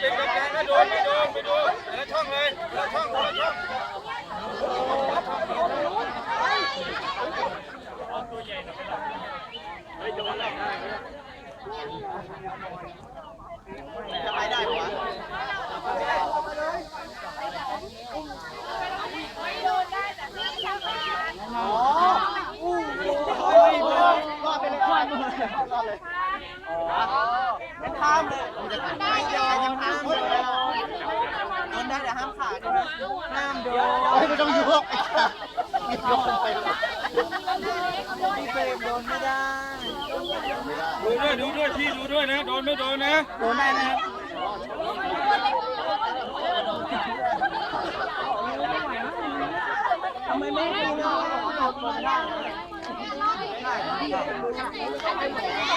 เอาผู้หญิงได้มานี่อะนี่กระจายไปเป็นกรรมการไปเป็นกรรมการก็โดนไม่โดนไม่โดนแล้วช่องเลยแล้วช่องแล้วช่องจะไปได้ปะอ๋ออู้รอดไปเลยรอดไปเลยรอดเลยอ๋อเป็นข้ามเลยไม่ยอมเลยโดนได้แต่ห้ามขาดใช่ไหม ห้ามโดนไม่ต้องยุกไอ้ข้าโยนไปพี่เฟรมโดนไม่ได้ดูด้วยดูด้วยที่ดูด้วยนะโดนไม่โดนนะโดนได้นะครับทำไมไม่ดูเลย